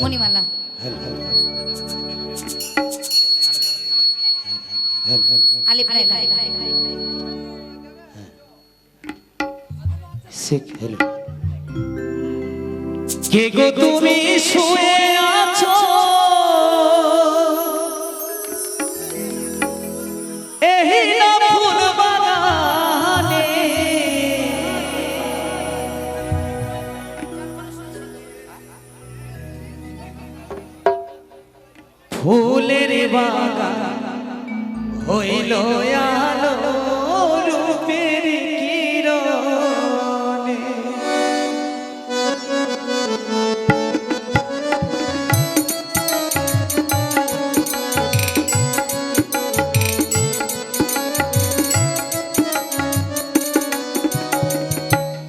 মণিমালা। কে গো তুমি শুয়ে ফুলের বাগান হইল আলো রূপের কিরণে।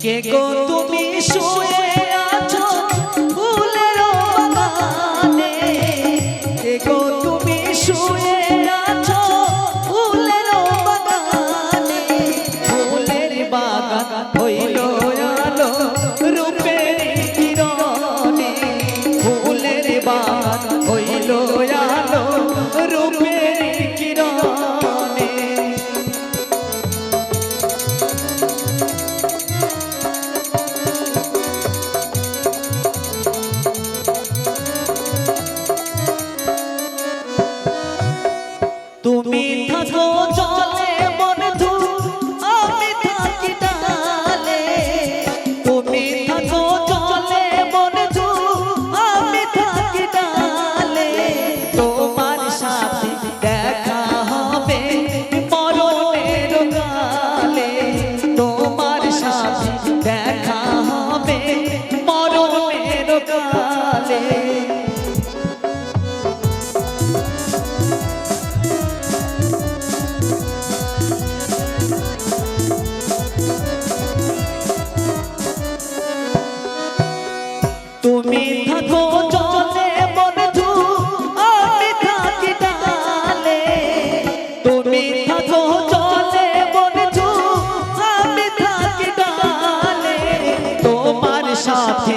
কে গো তুমি শুয়ে থাকো জলে বন্ধু, আমি থাকি ডালে। তুমি থাকো জলে বন্ধু, আমি থাকি ডালে। তোমার সাথে দেখা হবে মরণের কালে তোমার সাথে দেখা হবে মরণের কালে তুমি থাকো চলে বন্ধু আমি থাকি ডালে। তুমি থাকো চলে বন্ধু আমি থাকি ডালে। তোমার সাথে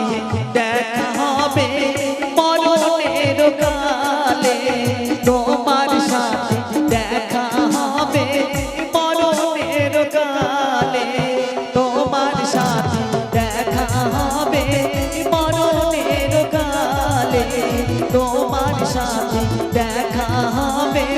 তোমার সাথে দেখা হবে।